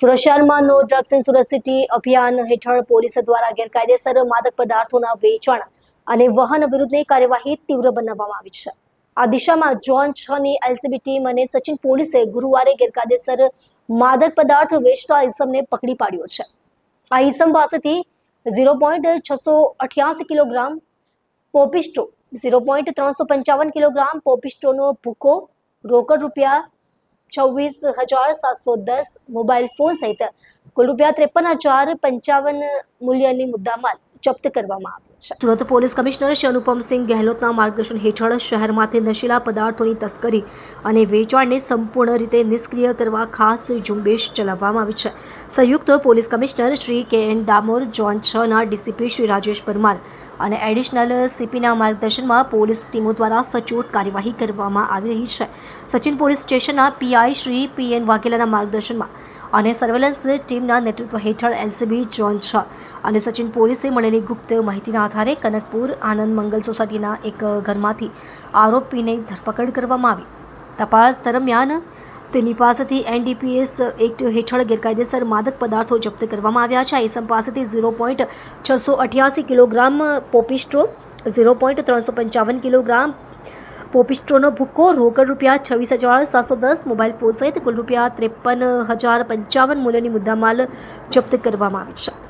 સુરત શહેરમાં no drugs in Surat city અભિયાન હેઠળ પોલીસ દ્વારા ગેરકાયદેસર માદક પદાર્થોના વેચાણ અને વહન વિરુદ્ધની કાર્યવાહી તીવ્ર બનાવવામાં આવી છે. આ દિશામાં જોન છ ની એલસીબી ટીમ અને સચિન પોલીસે ગુરુવારે ગેરકાયદેસર માદક પદાર્થ વેચતા ઇસમને પકડી પાડ્યો છે. આ ઇસમ પાસેથી ઝીરો પોઈન્ટ છસો અઠ્યાસી કિલોગ્રામ પોપિસ્ટો, ઝીરો પોઈન્ટ ત્રણસો પંચાવન કિલોગ્રામ પોપિસ્ટોનો ભૂકો, રોકડ રૂપિયા છવ્વીસ હજાર સાતસો દસ મોબાઈલ ફોન સહિત કુલ રૂપિયા ત્રેપન હજાર પંચાવન મૂલ્યની મુદ્દામાલ જપ્ત કરવામાં આવ્યો. છે. સુરત પોલીસ કમિશનર શ્રી અનુપમસિંહ ગેહલોતના માર્ગદર્શન હેઠળ શહેરમાંથી નશીલા પદાર્થોની તસ્કરી અને વેચાણને સંપૂર્ણ રીતે નિષ્ક્રિય કરવા ખાસ ઝુંબેશ ચલાવવામાં આવી છે. સંયુક્ત police commissioner Shri K N Damor John છ ના ડીસીપી શ્રી રાજેશ પરમાર અને એડિશનલ સીપીના માર્ગદર્શનમાં પોલીસ ટીમો દ્વારા સચોટ કાર્યવાહી કરવામાં આવી રહી છે. સચિન પોલીસ સ્ટેશનના પીઆઈ શ્રી પી એન વાઘેલાના માર્ગદર્શનમાં અને સર્વેલન્સ ટીમના નેતૃત્વ હેઠળ એલસીબી જોન છ અને સચિન પોલીસે મળેલી ગુપ્ત માહિતીના આધારે કનકપુર આનંદ મંગલ સોસાયટીના એક ઘરમાંથી આરોપીને ધરપકડ કરવામાં આવી. તપાસ દરમિયાન તેની પાસેથી એનડીપીએસ એક્ટ હેઠળ ગેરકાયદેસર માદક પદાર્થો જપ્ત કરવામાં આવ્યા છે. આ ઇસમ પાસેથી ઝીરો પોઈન્ટ છસો અઠ્યાસી કિલોગ્રામ પોપિસ્ટ્રો, ઝીરો પોઈન્ટ ત્રણસો પંચાવન કિલોગ્રામ પોપિસ્ટ્રોનો ભૂક્કો, રોકડ રૂપિયા છવ્વીસ હજાર સાતસો દસ, મોબાઈલ ફોન સહિત કુલ રૂપિયા ત્રેપન હજાર પંચાવન મૂલ્યની મુદ્દામાલ જપ્ત કરવામાં આવી છે.